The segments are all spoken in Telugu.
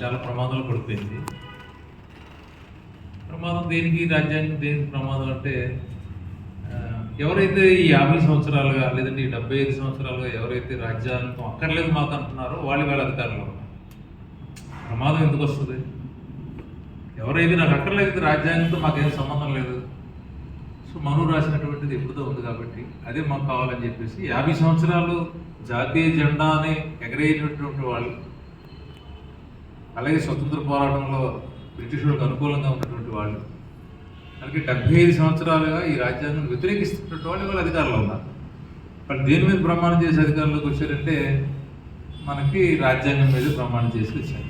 చాలా ప్రమాదాలు పడిపోయింది ప్రమాదం దేనికి? రాజ్యాంగం దేనికి ప్రమాదం అంటే ఎవరైతే ఈ యాభై సంవత్సరాలుగా లేదంటే ఈ డెబ్బై ఐదు సంవత్సరాలుగా ఎవరైతే రాజ్యాంగం అక్కర్లేదు మాకు అంటున్నారో వాళ్ళు వాళ్ళ అధికారంలో ప్రమాదం ఎందుకు వస్తుంది? ఎవరైతే నాకు అక్కర్లేదు రాజ్యాంగంతో మాకేం సంబంధం లేదు. సో మను రాసినటువంటిది ఎప్పుడుతో ఉంది కాబట్టి అదే మాకు కావాలని చెప్పేసి యాభై సంవత్సరాలు జాతీయ జెండాని ఎగరేసినటువంటి వాళ్ళు అలాగే స్వతంత్ర పోరాటంలో బ్రిటిష్ వాళ్ళకి అనుకూలంగా ఉన్నటువంటి వాళ్ళు. అలాగే డెబ్బై ఐదు సంవత్సరాలుగా ఈ రాజ్యాంగం వ్యతిరేకిస్తున్నటువంటి వాళ్ళు వాళ్ళ అధికారంలో ఉన్నారు? వాళ్ళు దేని మీద ప్రమాణం చేసి అధికారంలోకి వచ్చారంటే మనకి రాజ్యాంగం మీద ప్రమాణం చేసి వచ్చారు.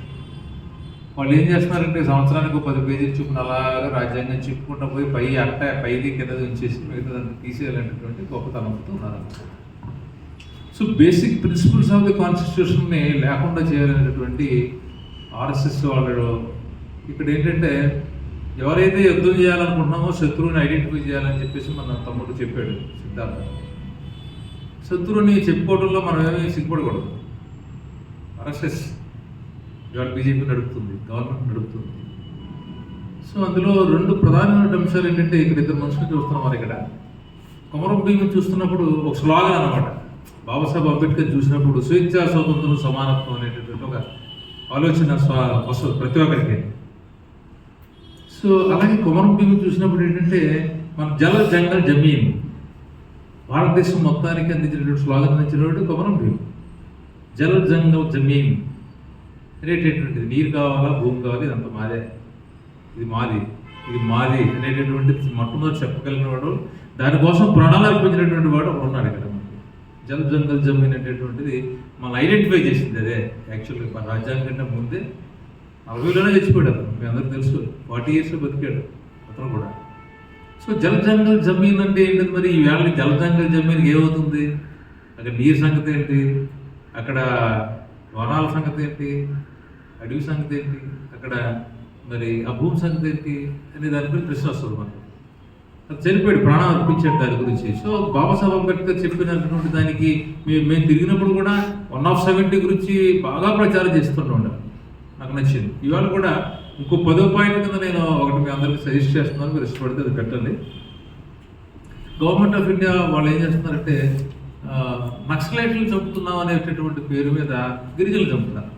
వాళ్ళు ఏం చేస్తున్నారంటే సంవత్సరానికి ఒక పది పేజీలు చూపున అలాగే రాజ్యాంగం చెప్పుకుంటూ పోయి పై అట్ట పైది కింద ఉంచేసి మిగతా దాన్ని తీసేయాలనేటువంటి గొప్పతనంతో ఉన్నారు so basic principles of the కాన్స్టిట్యూషన్ని లేకుండా చేయాలనేటువంటి ఆర్ఎస్ఎస్ వాళ్ళు ఇక్కడ ఏంటంటే ఎవరైతే యుద్ధం చేయాలనుకుంటున్నామో శత్రువుని ఐడెంటిఫై చేయాలని చెప్పేసి మన తమ్ముడు చెప్పాడు సిద్ధార్థ. శత్రువుని చెప్పుకోవడంలో మనం ఏమీ సిగ్గుపడకూడదు. ఆర్ఎస్ఎస్ ఇవాళ బీజేపీ నడుపుతుంది గవర్నమెంట్ నడుపుతుంది. సో అందులో రెండు ప్రధానమైన అంశాలు ఏంటంటే ఇక్కడ ఇద్దరు మనుషులు చూస్తున్నాం మరి ఇక్కడ. కొమరం భీమి చూస్తున్నప్పుడు ఒక స్లోగన్ అనమాట బాబాసాహెబ్ అంబేద్కర్ చూసినప్పుడు స్వేచ్ఛా స్వతంత్రం సమానత్వం అనేటటువంటి ఒక ఆలోచన స్వా వస్తుంది ప్రతి ఒక్కరికి. సో అలాగే కుమరం బిగు చూసినప్పుడు ఏంటంటే మన జల జంగల్ జమీన్ భారతదేశం మొత్తానికి అందించినటువంటి స్లోగన్ అందించినటువంటి కుమరం బిగు జల జంగల్ జమీన్ అనేటటువంటిది నీరు కావాలా భూమి కావాలి ఇదంతా మాదే. ఇది మాది. ఇది మాది అనేటటువంటిది మొట్టమొదటి చెప్పగలిగిన వాడు దానికోసం ప్రాణాలు అర్పించినటువంటి వాడు ఒకడు ఉన్నాడు ఇక్కడ. మనకి జంగల్ జమీన్ అనేటటువంటిది మనం ఐడెంటిఫై చేసింది అదే. యాక్చువల్గా మన రాజ్యాంగం కంటే ముందే నలభైలోనే చచ్చిపోయాడు అతను. మీ అందరికి తెలుసు. ఫార్టీ ఇయర్స్ బతికాడు అతను కూడా. సో జల్ జంగల్ జమీన్ అంటే ఏంటిది మరి? ఈ వేళ జల జంగల్ జమీన్ ఏమవుతుంది? అక్కడ నీరు సంగతి ఏంటి? అక్కడ వనాల సంగతి ఏంటి? అడవి సంగతి ఏంటి? అక్కడ మరి ఆ భూమి సంగతి ఏంటి? అనే దాని గురించి ప్రశ్న వస్తుంది మనకు చనిపోయాడు ప్రాణం అర్పించాడు దాని గురించి. సో బాబాసాహెబ్ అంబేద్కర్ చెప్పినటువంటి దానికి మేము మేము తిరిగినప్పుడు కూడా వన్ ఆఫ్ సెవెంటీ గురించి బాగా ప్రచారం చేస్తుంటాం నాకు నచ్చింది. ఇవాళ కూడా ఇంకో పదో పాయింట్ కింద నేను ఒకటి మీ అందరికీ సజెస్ట్ చేస్తున్నాను మీరు ఇష్టపడితే అది పెట్టండి. గవర్నమెంట్ ఆఫ్ ఇండియా వాళ్ళు ఏం చేస్తున్నారంటే నక్సలైట్లు చంపుతున్నాం అనేటటువంటి పేరు మీద గిరిజనులు చంపుతున్నారు.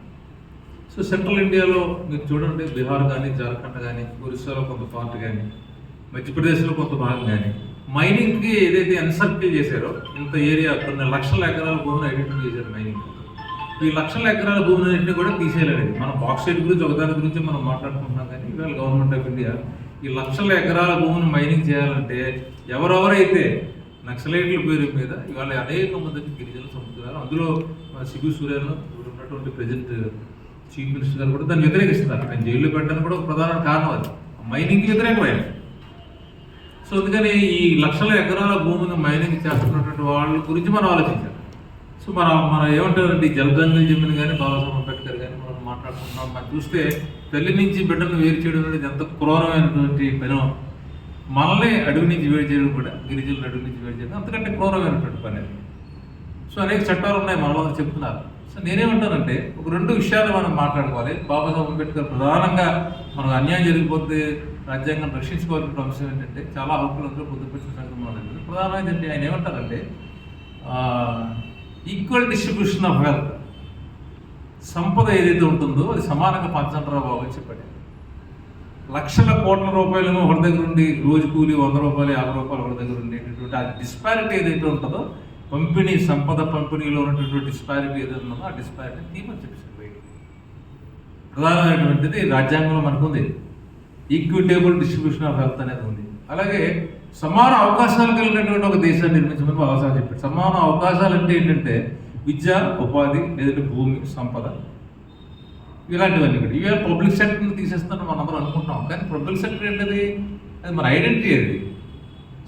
సో సెంట్రల్ ఇండియాలో మీరు చూడండి బీహార్ కానీ జార్ఖండ్ కానీ ఒరిస్సాలో కొంత పార్ట్ కానీ మధ్యప్రదేశ్లో కొంత భాగం కానీ. మైనింగ్కి ఏదైతే ఎన్సర్కిల్ చేశారో ఇంత ఏరియా కొన్ని లక్షల ఎకరాల భూమిని ఐడెంటిఫై చేశారు మైనింగ్. ఈ లక్షల ఎకరాల భూమిని కూడా తీసేయలేదు మనం బాక్సైట్ గురించి ఒకదాని గురించి మనం మాట్లాడుకుంటున్నాం కానీ ఇవాళ గవర్నమెంట్ ఆఫ్ ఇండియా ఈ లక్షల ఎకరాల భూమిని మైనింగ్ చేయాలంటే ఎవరెవరైతే నక్సలైట్ల పేరు మీద ఇవాళ అనేక మంది గిరిజనులు సముద్రాలు అందులో మన సిబి సూర్యను ఇప్పుడు ఉన్నటువంటి ప్రజెంట్ చీఫ్ మినిస్టర్ గారు కూడా దాన్ని వ్యతిరేకిస్తున్నారు. ఆయన జైల్లో పెట్టడానికి కూడా ఒక ప్రధాన కారణం అది. మైనింగ్కి వ్యతిరేకమైన సో అందుకని ఈ లక్షల ఎకరాల భూమిని మైనింగ్ చేస్తున్నటువంటి వాళ్ళ గురించి మనం ఆలోచించాలి. సో మన మన ఏమంటారంటే జలగంగా జలజంగల్ జమీన్ కానీ బాబాసాహెబ్ అంబేద్కర్ కానీ మనం మాట్లాడుకుంటున్నాం. మనం చూస్తే తల్లి నుంచి బిడ్డను వేరు చేయడం అనేది ఎంత క్రూరమైనటువంటి పని. మనల్ని అడవి నుంచి వేరు చేయడం కూడా గిరిజనులు అడవి నుంచి వేరు చేయడం అంతకంటే క్రూరమైనటువంటి పని అది. సో అనేక చట్టాలు ఉన్నాయి మన వాళ్ళు చెప్తున్నారు. సో నేనేమంటానంటే ఒక రెండు విషయాలు మనం మాట్లాడుకోవాలి. బాబాసాహెబ్ అంబేద్కర్ ప్రధానంగా మనకు అన్యాయం జరిగిపోతే రాజ్యాంగం రక్షించుకోవాల్సిన అంశం ఏంటంటే చాలా హక్కులు అందరూ పొందుపరిచిన సంగతి మనం ప్రధానమైనది ఏంటి ఆయన ఏమంటారంటే ఈక్వల్ డిస్ట్రిబ్యూషన్ ఆఫ్ వెల్త్ సంపద ఏదైతే ఉంటుందో అది సమానంగా పంచంటారా బాబు అని చెప్పాడు. లక్షల కోట్ల రూపాయలు ఒకరి దగ్గర ఉండి రోజు కూలి వంద రూపాయలు యాభై రూపాయలు ఒకరి దగ్గర ఉండేటటువంటి ఆ డిస్పారిటీ ఏదైతే ఉంటుందో పంపిణీ సంపద పంపిణీలో ఉన్నటువంటి డిస్పారిటీ ఏదైతే ఉందో ఆ డిస్పారిటీ తీమని చెప్పేసి బయటికి. ప్రధానమైనటువంటిది రాజ్యాంగంలో మనకు ఉంది ఈక్విటేబుల్ డిస్ట్రిబ్యూషన్ ఆఫ్ హెల్త్ అనేది ఉంది. అలాగే సమాన అవకాశాలు కలిగినటువంటి ఒక దేశాన్ని నిర్మించమని బాబాసాహెబ్ చెప్పాడు సమాన అవకాశాలు అంటే ఏంటంటే విద్య ఉపాధి లేదంటే భూమి సంపద ఇలాంటివన్నీ కూడా. ఇవే పబ్లిక్ సెక్టర్ని తీసేస్తాను మనం అందరం అనుకుంటాం కానీ పబ్లిక్ సెక్టర్ ఏంటది? అది మన ఐడెంటిటీ అది.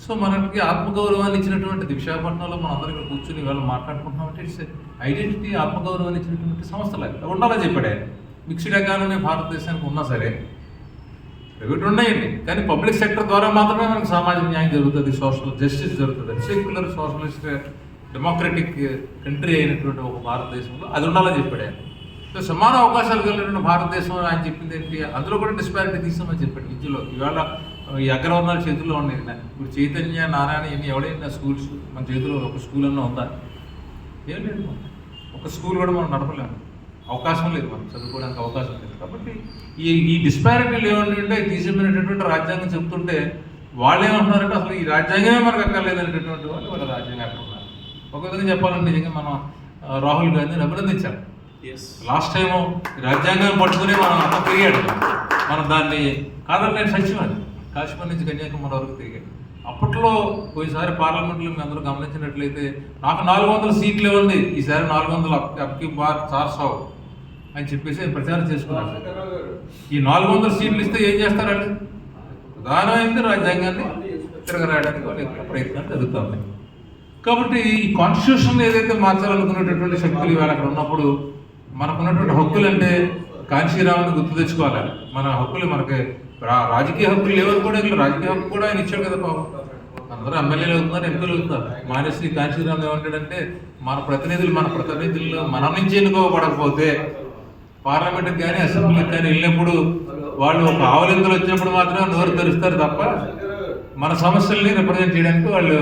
సో మనకి ఆత్మగౌరవాన్ని ఇచ్చినటువంటి విశాఖపట్నంలో మనం అందరం ఇక్కడ కూర్చుని ఇవాళ మాట్లాడుకుంటున్నాం అంటే ఇట్స్ ఐడెంటిటీ ఆత్మగౌరవాన్ని ఇచ్చినటువంటి సంస్థలు ఉండాలని చెప్పాడు మిక్స్డ్ ఎకానమీ భారతదేశానికి ఉన్నా సరే ప్రైవేట్ ఉన్నాయండి. కానీ పబ్లిక్ సెక్టర్ ద్వారా మాత్రమే మనకు సామాజిక న్యాయం జరుగుతుంది సోషల్ జస్టిస్ జరుగుతుంది. సెక్యులర్ సోషలిస్ట్ డెమోక్రటిక్ కంట్రీ అయినటువంటి ఒక భారతదేశంలో అది ఉండాలని చెప్పాడు ఆయన. సో సమాన అవకాశాలు కలిగిన భారతదేశం ఆయన చెప్పింది ఏంటి? అందులో కూడా డిస్పారిటీ తీసామని చెప్పాడు విద్యలో. ఇవాళ ఈ అగ్రవర్ణాల చేతుల్లో ఉన్నాయి. ఇప్పుడు చైతన్య నారాయణ ఇన్ని ఎవడైనా స్కూల్స్ మన చేతిలో ఒక స్కూల్ అన్నా ఉందా? ఏం లేదు. ఒక స్కూల్ కూడా మనం నడపలేము. అవకాశం లేదు మనం చదువుకోవడానికి అవకాశం లేదు. కాబట్టి ఈ ఈ డిస్పారిటీలు ఏమంటే తీసిపోయినటువంటి రాజ్యాంగం చెప్తుంటే వాళ్ళు ఏమంటున్నారంటే అసలు ఈ రాజ్యాంగమే మనకు అక్కర్లేదనేటటువంటి వాళ్ళు వాళ్ళ రాజ్యాంగం అంటున్నారు. ఒక విధంగా చెప్పాలంటే నిజంగా మనం రాహుల్ గాంధీని అభినందించాలి. లాస్ట్ టైం రాజ్యాంగం పట్టుకుని మనం అంత తిరిగాడు. మనం దాన్ని కాదని సత్యం అది కాశ్మీర్ నుంచి కన్యాకుమారి వరకు తిరిగాడు. అప్పట్లో పోయినసారి పార్లమెంట్లో మీ అందరూ గమనించినట్లయితే నాకు నాలుగు వందల సీట్లు ఇవ్వండి. ఈసారి నాలుగు వందల అప్- అప్కి బార్ చార్ సావు. అని చెప్పేసి ప్రచారం చేసుకున్నారు ఈ నాలుగు వందల సీట్లు ఇస్తే ఏం చేస్తారండి? ప్రధానమైంది రాజ్యాంగాన్ని తిరగరాయడానికి వాళ్ళు ప్రయత్నాలు జరుగుతూ ఉన్నాయి. కాబట్టి ఈ కాన్స్టిట్యూషన్ ఏదైతే మార్చాలనుకునేటటువంటి శక్తులు ఇవాళ అక్కడ ఉన్నప్పుడు మనకున్నటువంటి హక్కులు అంటే కాంశీరావుని గుర్తు తెచ్చుకోవాలి. మన హక్కులు మనకి రా- రాజకీయ హక్కులు లేవని కూడా రాజకీయ హక్కు కూడా ఆయన ఇచ్చాడు కదా పాపం. అందరూ ఎమ్మెల్యేలు అవుతున్నారు ఎంపీలు అవుతున్నారు. మానేసి కాంశీరామ్ ఏమంటాడంటే మన ప్రతినిధులు మన ప్రతినిధులు మన నుంచి ఎన్నుకోబడకపోతే పార్లమెంట్కి కానీ అసెంబ్లీకి కానీ వెళ్ళినప్పుడు వాళ్ళు ఒక ఆవలింతలు వచ్చినప్పుడు మాత్రమే నోరు తెరుస్తారు తప్ప మన సమస్యల్ని రిప్రజెంట్ చేయడానికి వాళ్ళు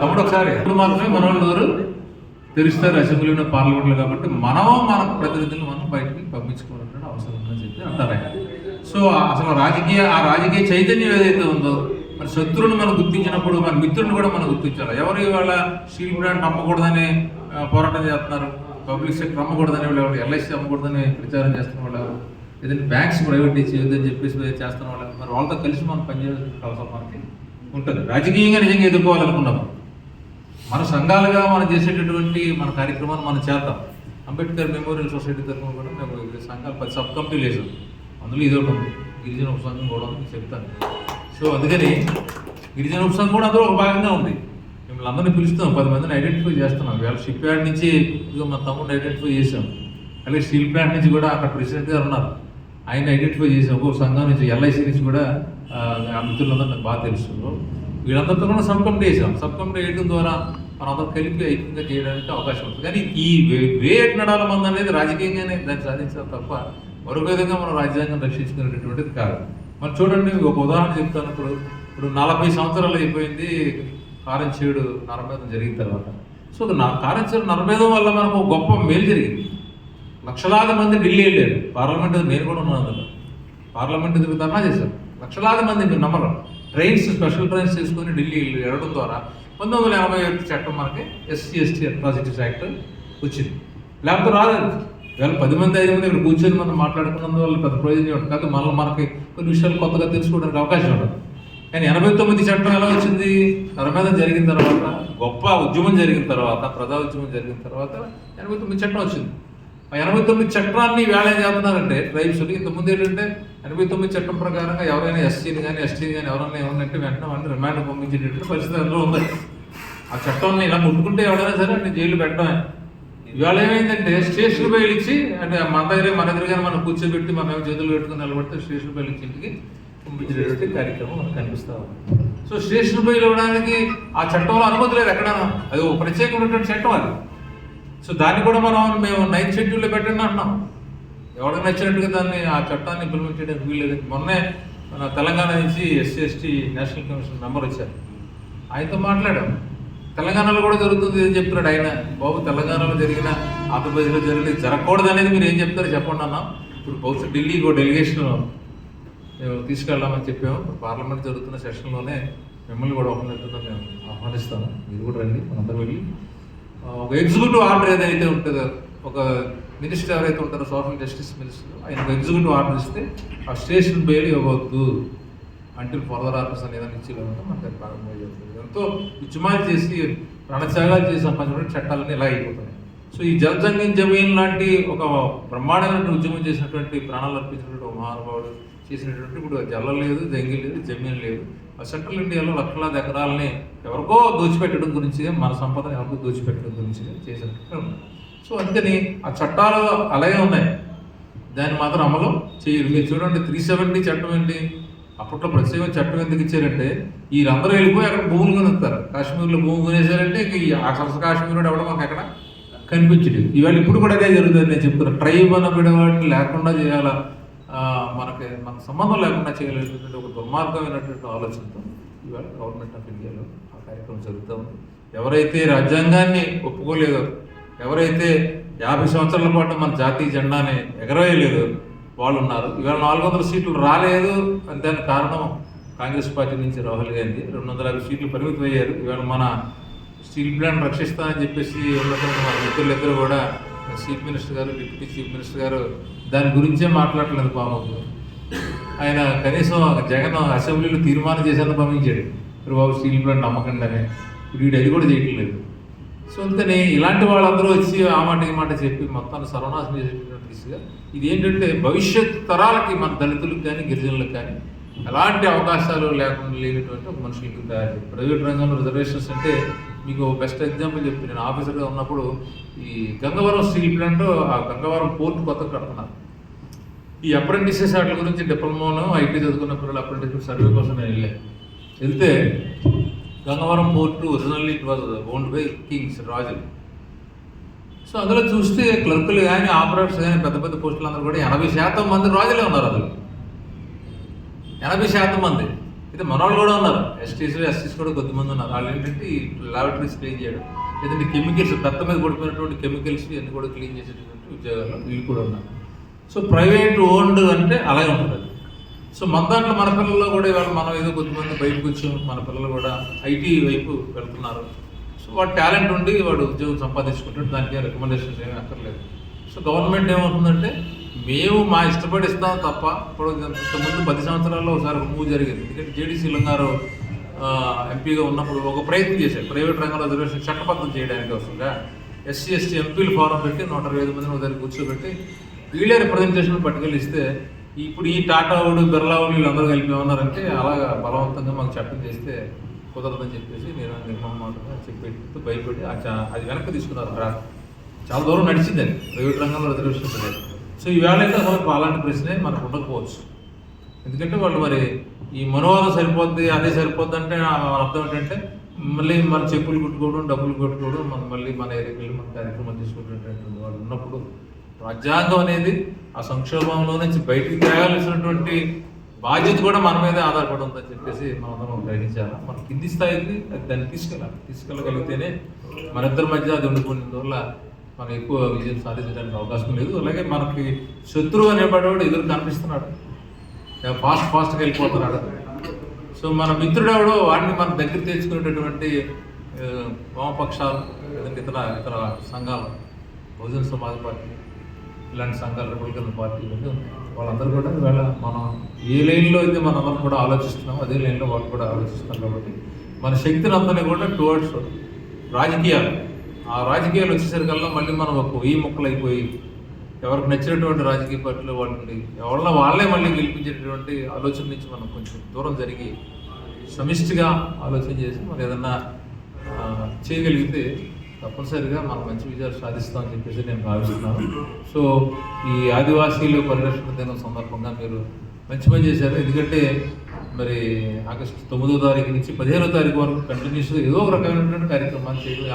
తమ్ముడు ఒకసారి ఇప్పుడు మాత్రమే మన వాళ్ళు నోరు తెరుస్తారు అసెంబ్లీలో పార్లమెంట్లో కాబట్టి మనం మన ప్రతినిధులు మనం బయటికి పంపించుకోవాలన్న అవసరం ఉందని చెప్పి అంటారు సో అసలు రాజకీయ ఆ రాజకీయ చైతన్యం ఏదైతే ఉందో మన శత్రువుని మనం గుర్తించినప్పుడు మన మిత్రుని కూడా మనం గుర్తించాలి? ఎవరు ఇవాళ స్టీల్ ప్లాంట్ అమ్మకూడదని పోరాటం చేస్తున్నారు? పబ్లిక్ సెక్టర్ అమ్మకూడదని వాళ్ళు ఎల్ఐసి అమ్మకూడదని ప్రచారం చేస్తున్న వాళ్ళు ఏదైనా బ్యాంక్స్ ప్రైవేట్ చేయొద్దని చెప్పేసి చేస్తున్న వాళ్ళు మరి వాళ్ళతో కలిసి మనం పనిచేయాల్సిన అవసరం మనకి ఉంటుంది. రాజకీయంగా నిజంగా ఎదుర్కోవాలనుకున్నాం. మన సంఘాలుగా మనం చేసేటటువంటి మన కార్యక్రమాన్ని మనం చేద్దాం. అంబేద్కర్ మెమోరియల్ సొసైటీ తరఫున కూడా మేము సంఘాలు పది సబ్ కమిటీలు వేసాం. అందులో ఇది ఒకటి ఉంది. గిరిజన ఉపసంఘం కూడా ఉంది చెప్తాను. సో అందుకని గిరిజన ఉపసంఘం కూడా అందులో ఒక భాగంగా ఉంది. మిమ్మల్ని అందరినీ పిలుస్తాం. పది మందిని ఐడెంటిఫై చేస్తున్నాం. ఇవాళ షిప్ యార్డ్ నుంచి ఇదిగో మా తమ్ముడిని ఐడెంటిఫై చేసాం అలాగే స్టీల్ ప్లాంట్ నుంచి కూడా అక్కడ ప్రెసిడెంట్ గారు ఉన్నారు. ఆయన ఐడెంటిఫై చేసాం ఒక్కొక్క సంఘం నుంచి ఎల్ఐసి నుంచి కూడా ఆ, మిత్రులందరూ నాకు బాగా తెలుసు. వీళ్ళందరితో కూడా సబ్ కమిటీ వేసాం సబ్ కమిటీ వేయడం ద్వారా మనందరం కలిపి ఐక్యంగా చేయడానికి అవకాశం ఉంటుంది. కానీ ఈ వే- వే నడాల మంది అనేది రాజకీయంగానే దాన్ని సాధించడం తప్ప మరొక విధంగా మనం రాజ్యాంగం రక్షించుకునేటటువంటిది కాదు. మరి చూడండి ఒక ఉదాహరణ చెప్తాను. ఇప్పుడు ఇప్పుడు నలభై సంవత్సరాలు అయిపోయింది. కారంచేడు నరమేధం జరిగిన తర్వాత. సో నా కారంచేడు నరమేధం వల్ల మనకు గొప్ప మేలు జరిగింది. లక్షలాది మంది ఢిల్లీ వెళ్ళారు. పార్లమెంట్ నేను కూడా ఉన్నాను అందులో. పార్లమెంట్ ధర్నా చేశారు. లక్షలాది మంది మీరు నమ్మరు. ట్రైన్స్ స్పెషల్ ట్రైన్స్ తీసుకొని ఢిల్లీ వెళ్ళడం ద్వారా పంతొమ్మిది వందల ఎనభై ఒకటి చట్టం మనకి ఎస్సీ ఎస్టీ అట్రాసిటీస్ యాక్ట్ వచ్చింది. లేకపోతే రాలేదు. వేళ పది మంది ఐదు మంది ఇక్కడ కూర్చొని మనం మాట్లాడుకున్నందువల్ల పెద్ద ప్రయోజనం ఉంటుంది కాదు మళ్ళీ మనకి కొన్ని విషయాలు కొత్తగా తెలుసుకోవడానికి అవకాశం ఉండదు. కానీ ఎనభై తొమ్మిది చట్టం ఎలా వచ్చింది? నరమేధం జరిగిన తర్వాత గొప్ప ఉద్యమం జరిగిన తర్వాత ప్రజా ఉద్యమం జరిగిన తర్వాత ఎనభై తొమ్మిది చట్టం వచ్చింది. ఆ ఎనభై తొమ్మిది చట్టాన్ని వేళ ఏం చేస్తున్నారంటే ట్రైబ్స్ ఇంతకుముందు ఏంటంటే ఎనభై తొమ్మిది చట్టం ప్రకారంగా ఎవరైనా ఎస్సీని కానీ ఎస్టీని కానీ ఎవరైనా ఏమన్నంటే వెంటనే వాళ్ళని రిమాండ్ పంపించేటట్టు పరిస్థితి అందులో ఉంది. ఆ చట్టాన్ని ఇలా ముట్టుకుంటే ఎవరైనా సరే అంటే జైలు పెట్టడమే. ఇవాళ ఏమైందంటే స్టేషన్ బయలు ఇచ్చి అంటే మన దగ్గర మన ఎదురుగానే మనం కూర్చోబెట్టి మనం చేతులు పెట్టుకుని నిలబడితే స్టేషన్ బయలు ఇచ్చి ఇంటికి చేస్తే కార్యక్రమం మనకు కనిపిస్తూ ఉంది. సో స్టేషన్ బయలు ఇవ్వడానికి ఆ చట్టంలో అనుమతి లేదు ఎక్కడ అది ఒక ప్రత్యేకమైనటువంటి చట్టం అది. సో దాన్ని కూడా మనం మేము నైన్త్ షెడ్యూల్లో పెట్టండి అంటున్నాం. ఎవరికి నచ్చినట్టుగా దాన్ని ఆ చట్టాన్ని ఇంప్లిమెంట్ చేయడానికి వీల్లేదు మొన్నే మన తెలంగాణ నుంచి SC ST national commission member వచ్చారు. ఆయనతో మాట్లాడాం. తెలంగాణలో కూడా జరుగుతుంది ఏం చెప్తున్నాడు ఆయన. బాబు తెలంగాణలో జరిగిన ఆంధ్రప్రదేశ్లో జరిగిన జరగకూడదు అనేది మీరు ఏం చెప్తారో చెప్పండి అన్నాం. ఇప్పుడు బహుశా ఢిల్లీకి ఒక డెలిగేషన్ మేము తీసుకెళ్దామని చెప్పాము. ఇప్పుడు పార్లమెంట్ జరుగుతున్న సెషన్లోనే మిమ్మల్ని కూడా ఒక మేము ఆహ్వానిస్తాము. మీరు కూడా రండి మనందరూ వెళ్ళి. ఒక ఎగ్జిక్యూటివ్ ఆర్డర్ ఏదైతే ఉంటుందో ఒక మినిస్టర్ ఎవరైతే ఉంటారో సోషల్ జస్టిస్ మినిస్టర్ ఆయన ఒక ఎగ్జిక్యూటివ్ ఆర్డర్ ఇస్తే ఆ స్టేషన్ బెయిల్ ఇవ్వద్దు అంటే ఫర్దర్ ఆర్డర్స్ అనేది ఏదైనా ఇచ్చేలాగా మనకి అది ప్రారంభం జరుగుతుంది. ఎంతో ఉద్యమాలు చేసి రణత్యాగాలు చేసి సంబంధించిన చట్టాలన్నీ ఇలా అయిపోతున్నాయి సో ఈ జల్ జంగన్ జమీన్ లాంటి ఒక బ్రహ్మాండమైన ఉద్యమం చేసినటువంటి ప్రాణాలు అర్పించినటువంటి ఒక మహానుభావుడు చేసినటువంటి ఇప్పుడు జల్ల లేదు జంగి లేదు జమీన్ లేదు. ఆ సెంట్రల్ ఇండియాలో లక్షలాది ఎకరాలని ఎవరికో దోచిపెట్టడం గురించి మన సంపదను ఎవరికో దోచిపెట్టడం గురించి చేసినట్టు సో అందుకని ఆ చట్టాలు అలాగే ఉన్నాయి. దాన్ని మాత్రం అమలు చేయరు. మీరు చూడండి త్రీ సెవెంటీ చట్టం ఏంటి? అప్పట్లో ప్రత్యేక చట్టం ఎందుకు ఇచ్చారంటే వీళ్ళందరూ వెళ్ళిపోయి అక్కడ భూములు కొనుస్తారు కాశ్మీర్లో భూమి కొనేసారంటే ఇంక ఈ అసలు కాశ్మీర్ ఎవడం మాకు ఎక్కడ కనిపించలేదు. ఇవాళ ఇప్పుడు కూడా అదే జరుగుతుంది నేను చెప్తున్నా. ట్రైబ్ అన్న వాటిని లేకుండా చేయాలా? మనకి మన సంబంధం లేకుండా చేయలేటువంటి ఒక దుర్మార్గమైనటువంటి ఆలోచనతో ఇవాళ గవర్నమెంట్ ఆఫ్ ఇండియాలో ఆ కార్యక్రమం జరుగుతూ ఉంది. ఎవరైతే రాజ్యాంగాన్ని ఒప్పుకోలేదో ఎవరైతే యాభై సంవత్సరాల పాటు మన జాతీయ జెండాని ఎగరవేయలేదు వాళ్ళు ఉన్నారు ఇవాళ నాలుగు వందల సీట్లు రాలేదు అని దానికి కారణం కాంగ్రెస్ పార్టీ నుంచి రాహుల్ గాంధీ. రెండు వందల యాభై సీట్లు పరిమితం అయ్యారు ఇవాళ మన స్టీల్ ప్లాంట్ రక్షిస్తానని చెప్పేసి ఉన్నటువంటి మన మిత్రులిద్దరూ కూడా chief minister garu deputy chief minister garu దాని గురించే మాట్లాడలేదు బాబు. ఆయన కనీసం జగన్ అసెంబ్లీలో తీర్మానం చేశారని పంపించాడు. ఇప్పుడు బాబు స్టీల్ ప్లాంట్ నమ్మకండి అని ఇప్పుడు వీడు అది కూడా చేయట్లేదు. సో అందుకని ఇలాంటి వాళ్ళందరూ వచ్చి ఆ మాట ఈ మాట చెప్పి మొత్తాన్ని సర్వనాశనం చేసేటటువంటి దిశగా ఇది ఏంటంటే భవిష్యత్ తరాలకి మన దళితులకు కానీ గిరిజనులకు కానీ ఎలాంటి అవకాశాలు లేకుండా లేనటువంటి ఒక మనుషులకి తయారు ప్రైవేట్ రంగంలో రిజర్వేషన్స్ అంటే మీకు బెస్ట్ ఎగ్జాంపుల్ చెప్పి నేను ఆఫీసర్గా ఉన్నప్పుడు ఈ గంగవరం స్టీల్ ప్లాంట్ ఆ గంగవరం పోర్ట్ కొత్త కడుతున్నారు ఈ అప్రెంటిసెస్ వాటి గురించి డిప్లొమాను ఐటీ చదువుకున్న పిల్లలు అప్రెంటిస్ సర్వే కోసం నేను వెళ్ళాను వెళ్తే Gangavaram port originally it was owned by kings రాజులు సో అందులో చూస్తే క్లర్కులు కానీ ఆపరేటర్స్ కానీ పెద్ద పెద్ద పోస్టులు అందరూ కూడా ఎనభై శాతం మంది రాజులే ఉన్నారు అందులో. ఎనభై శాతం మంది. అయితే మనవాళ్ళు కూడా ఉన్నారు. ఎస్టీస్ ఎస్టీస్ కూడా కొద్దిమంది ఉన్నారు. వాళ్ళు ఏంటంటే ఈ లాబరేటరీస్ క్లీన్ చేయడం. లేదంటే కెమికల్స్ పెద్ద మీద పడిపోయినటువంటి కెమికల్స్ అన్ని కూడా క్లీన్ చేసేటువంటి ఉద్యోగాలు వీళ్ళు కూడా ఉన్నారు. సో ప్రైవేట్ ఓన్డ్ అంటే అలాగే ఉంటుంది అది. సో మన దాంట్లో మన పిల్లల్లో కూడా ఇవాళ మనం ఏదో కొంతమంది బయటకు వచ్చాం మన పిల్లలు కూడా ఐటీ వైపు వెళ్తున్నారు. సో వాడు టాలెంట్ ఉండి వాడు ఉద్యోగం సంపాదించుకుంటాడు దానికి రికమెండేషన్స్ ఏమీ అక్కర్లేదు. సో గవర్నమెంట్ ఏమవుతుందంటే మేము మా ఇష్టపడి ఇస్తాం తప్ప ఇప్పుడు ఇంతకుముందు పది సంవత్సరాల్లో ఒకసారి మూవ్ జరిగింది. ఎందుకంటే జేడీసీ లింగారు ఎంపీగా ఉన్నప్పుడు ఒక ప్రయత్నం చేశారు. ప్రైవేట్ రంగంలో రిజర్వేషన్ చట్టబద్ధం చేయడానికి వస్తుందా ఎస్సీ ఎస్టీ ఎంపీలు ఫారం పెట్టి నూట ఇరవై ఐదు మందిని దగ్గర కూర్చోబెట్టి వీళ్ళే రిప్రజెంటేషన్ పట్టుకెళ్ళి ఇస్తే ఇప్పుడు ఈ టాటా వాడు బిర్లా వాడు వీళ్ళందరూ కలిపి ఉన్నారంటే అలాగా బలవంతంగా మాకు చట్టం చేస్తే కుదరదని చెప్పేసి నేను నిర్మమాటంగా చెప్పి భయపడి అది వెనక్కి తీసుకున్నారు. రా- చాలా దూరం నడిచిందండి ప్రైవేట్ రంగంలో రిజర్వేషన్ లేదు. సో ఈవేళ అయితే అసలు అలాంటి ప్రశ్నే మనకు ఉండకపోవచ్చు. ఎందుకంటే వాళ్ళు మరి ఈ మనోవాదం సరిపోద్ది అదే సరిపోద్ది అంటే అర్థం ఏంటంటే మళ్ళీ మన చెప్పులు కుట్టుకోవడం డబ్బులు కొట్టుకోవడం మన మళ్ళీ మన ఏరియాకి వెళ్ళి మన కార్యక్రమం తీసుకుంటున్నటువంటి వాళ్ళు ఉన్నప్పుడు రాజ్యాంగం అనేది ఆ సంక్షోభంలో నుంచి బయటికి తేగాల్సినటువంటి బాధ్యత కూడా మన మీదే ఆధారపడి ఉందని చెప్పేసి మనం గ్రహించాలి? మన కింది స్థాయికి అది దాన్ని తీసుకెళ్ళాలి. తీసుకెళ్ళగలిగితేనే మన ఇద్దరి మధ్య అది ఉండిపోయిన వల్ల మనం ఎక్కువ విజయం సాధించడానికి అవకాశం లేదు. అలాగే మనకి శత్రువు అనేవాడు ఎదురు కనిపిస్తున్నాడు. ఫాస్ట్ ఫాస్ట్గా వెళ్ళిపోతున్నాడు. సో మన మిత్రుడు ఎవడో వాడిని మన దగ్గర తెచ్చుకునేటటువంటి వామపక్షాలు లేదంటే ఇతర ఇతర సంఘాలు బహుజన సమాజ్ పార్టీ ఇలాంటి సంఘాలు రిపబ్లికన్ పార్టీ వాళ్ళందరూ కూడా ఇవాళ మనం ఏ లైన్లో అయితే మనం అందరం కూడా ఆలోచిస్తున్నాం అదే లైన్లో వాళ్ళు కూడా ఆలోచిస్తున్నాం కాబట్టి మన శక్తిని అందరినీ కూడా టువర్డ్స్ రాజకీయాలు. ఆ రాజకీయాలు వచ్చేసరికల్లా మళ్ళీ మనం ఒక వెయ్యి మొక్కలు అయిపోయి ఎవరికి నచ్చినటువంటి రాజకీయ పార్టీలో వాళ్ళు ఉండి ఎవరిలో వాళ్ళే మళ్ళీ గెలిపించేటటువంటి ఆలోచన నుంచి మనం కొంచెం దూరం జరిగి సమిష్టిగా ఆలోచన చేసి మనం ఏదన్నా చేయగలిగితే తప్పనిసరిగా మనం మంచి విజయాలు సాధిస్తామని చెప్పేసి నేను భావిస్తున్నాను. సో ఈ ఆదివాసీలు పరిరక్షణ దినం సందర్భంగా మీరు మంచి పని చేశారు. ఎందుకంటే మరి ఆగస్టు తొమ్మిదో తారీఖు నుంచి పదిహేనో తారీఖు వరకు కంటిన్యూస్గా ఏదో ఒక రకమైనటువంటి కార్యక్రమాలు చేయడం